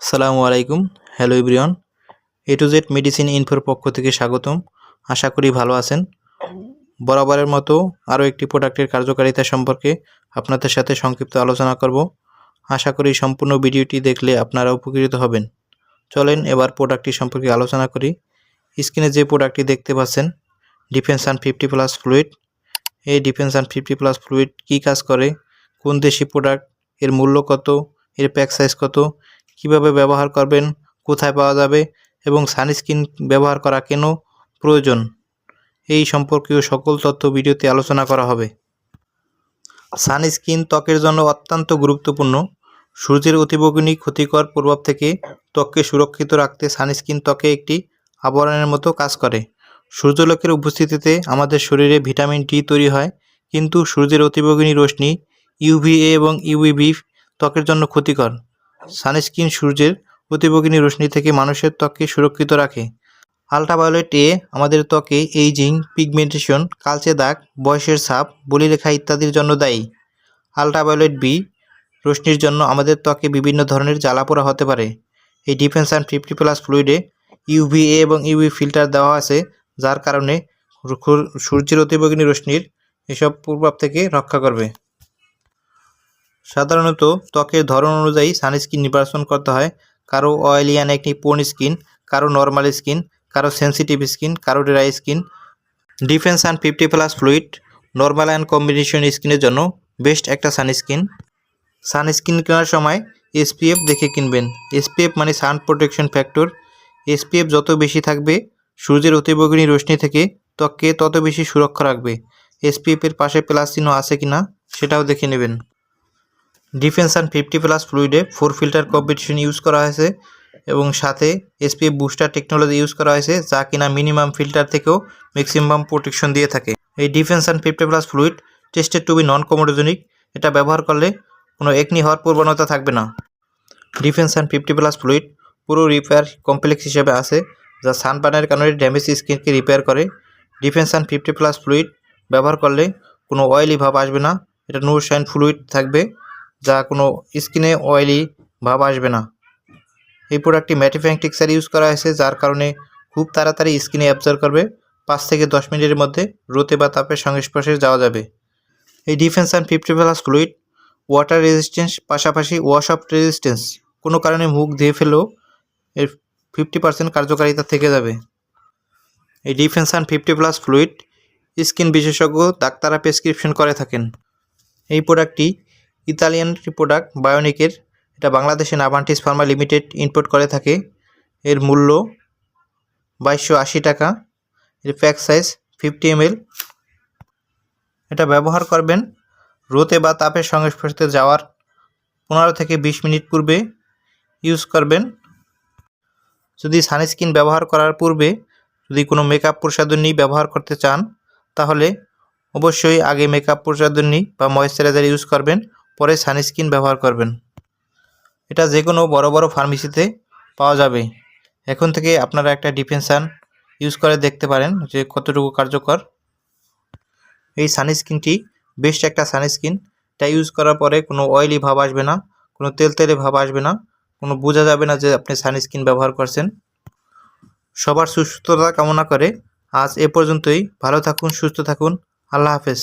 আসসালামু আলাইকুম। হ্যালো ইব্রিয়ন এ টু জেড মেডিসিন ইনফোর পক্ষ থেকে স্বাগতম। আশা করি ভালো আছেন। বরাবরের মতো আরও একটি প্রোডাক্টের কার্যকারিতা সম্পর্কে আপনাদের সাথে সংক্ষিপ্ত আলোচনা করব। আশা করি সম্পূর্ণ ভিডিওটি দেখলে আপনারা উপকৃত হবেন। চলেন এবার প্রোডাক্টটি সম্পর্কে আলোচনা করি। স্ক্রিনে যে প্রোডাক্টটি দেখতে পাচ্ছেন defence and fifty plus fluid এই defence and fifty plus fluid কী কাজ করে? কোন দেশি প্রোডাক্ট? এর মূল্য কত? এর প্যাক সাইজ কত? কীভাবে ব্যবহার করবেন, কোথায় পাওয়া যাবে এবং সানস্ক্রিন ব্যবহার করা কেন প্রয়োজন? এই সম্পর্কীয় সকল তথ্য ভিডিওতে আলোচনা করা হবে। সানস্ক্রিন ত্বকের জন্য অত্যন্ত গুরুত্বপূর্ণ। সূর্যের অতিবগুণী ক্ষতিকর প্রভাব থেকে ত্বককে সুরক্ষিত রাখতে সানস্ক্রিন ত্বকে একটি আবরণের মতো কাজ করে। সূর্যলোকের উপস্থিতিতে আমাদের শরীরে ভিটামিন ডি তৈরি হয়, কিন্তু সূর্যের অতিবগুণী রশ্মি ইউভিএ এবং ইউভিবি ত্বকের জন্য ক্ষতিকর। সানস্ক্রিন সূর্যের অতিবগিনী রশ্মি থেকে মানুষের ত্বককে সুরক্ষিত রাখে। আলট্রাভায়োলেট এ আমাদের ত্বকে এইজিং পিগমেন্টেশন, কালচে দাগ, বয়সের ছাপ, বলিরেখা ইত্যাদির জন্য দায়ী। আলট্রাভায়োলেট বি রশ্মির জন্য আমাদের ত্বকে বিভিন্ন ধরনের জ্বালাপোড়া হতে পারে। এই ডিফেন্স অ্যান্ড ফিফটি প্লাস ফ্লুইডে ইউভিএ এবং ইউভি ফিল্টার দেওয়া আছে, যার কারণে সূর্যের অতিবগিনী রশ্মির এসব প্রভাব থেকে রক্ষা করবে। সাধারণত ত্বকের ধরন অনুযায়ী সানস্ক্রিন নির্বাচন করতে হয়। কারও অয়েলি অ্যান্ড একটি পোন স্কিন, কারও নর্মাল স্কিন, কারও সেন্সিটিভ স্কিন, কারও dry skin. Defence and fifty plus fluid normal and combination স্কিনের জন্য বেস্ট একটা সানস্ক্রিন। সানস্ক্রিন কেনার সময় এসপিএফ দেখে কিনবেন। এসপিএফ মানে সান প্রোটেকশন ফ্যাক্টর এসপিএফ যত বেশি থাকবে, সূর্যের অতিবগিনী রশ্মি থেকে ত্বককে তত বেশি সুরক্ষা রাখবে। এসপিএফ এর পাশে প্লাস চিহ্ন আছে কিনা, সেটাও দেখে নেবেন। ডিফেন্স অ্যান্ড ফিফটি প্লাস ফ্লুইডে ফোর ফিল্টার কম্পিটিশন ইউজ করা হয়েছে এবং সাথে এসপিএফ বুস্টার টেকনোলজি ইউজ করা হয়েছে, যা কিনা মিনিমাম ফিল্টার থেকেও ম্যাক্সিমাম প্রোটেকশন দিয়ে থাকে। এই defence and fifty plus fluid tested to be non comedogenic এটা ব্যবহার করলে কোনো একনি হওয়ার প্রবণতা থাকবে না। Defence and fifty plus fluid পুরো রিপেয়ার কমপ্লেক্স হিসেবে আছে, যা সানবার্নের কারণে ড্যামেজ স্কিনকে রিপেয়ার করে। Defence and fifty plus fluid ব্যবহার করলে কোনো অয়েলি ভাব আসবে না, এটা নো শাইন ফ্লুইড থাকবে। যা কোনো স্কিনে অয়েলি ভাব আসবে না। এই প্রোডাক্টটি ম্যাটিফাইং টেক্সচার ইউজ করা হয়েছে, যার কারণে খুব তাড়াতাড়ি স্কিনে অ্যাবজর্ব করবে। পাঁচ থেকে দশ মিনিটের মধ্যে রোদে বা তাপের সংস্পর্শে যাওয়া যাবে। এই defence and fifty plus fluid water resistance পাশাপাশি ওয়াশ অফ রেজিস্ট্যান্স কোনো কারণে মুখ ধুয়ে ফেলেও এর ফিফটি পার্সেন্ট কার্যকারিতা থেকে যাবে। এই defence and fifty plus fluid skin বিশেষজ্ঞ ডাক্তাররা প্রেসক্রিপশন করে থাকেন। এই প্রোডাক্টটি ইতালিয়ান প্রোডাক্ট বায়োনিকের, এটা বাংলাদেশে নাভান্টিস ফার্মা লিমিটেড ইম্পোর্ট করে থাকে। এর মূল্য বাইশশো আশি টাকা। এর প্যাক সাইজ ফিফটি এমএল এটা ব্যবহার করবেন রোদে বা তাপের সংস্পর্শে যাওয়ার পনেরো থেকে বিশ মিনিট পূর্বে। ইউজ করবেন। যদি সানস্ক্রিন ব্যবহার করার পূর্বে যদি কোনো মেকআপ প্রসাধনী ব্যবহার করতে চান, তাহলে অবশ্যই আগে মেকআপ প্রসাধনী বা ময়েশ্চারাইজার ইউজ করবেন। পরে সানস্ক্রিন ব্যবহার করবেন। এটা যে কোনো বড় বড় ফার্মেসিতে পাওয়া যাবে। এখন থেকে আপনারা একটা ডিফেন্সান ইউজ করে দেখতে পারেন যে কতটুকু কার্যকর। এই সানস্ক্রিনটি বেস্ট একটা সানস্ক্রিন। এটা ইউজ করার পরে কোনো অয়েলি ভাব আসবে না, কোনো তেল তেলে ভাব আসবে না, কোনো বোঝা যাবে না যে আপনি সানস্ক্রিন ব্যবহার করছেন। সবার সুস্থতা কামনা করে আজ এ পর্যন্তই। ভালো থাকুন, সুস্থ থাকুন। আল্লাহ হাফেজ।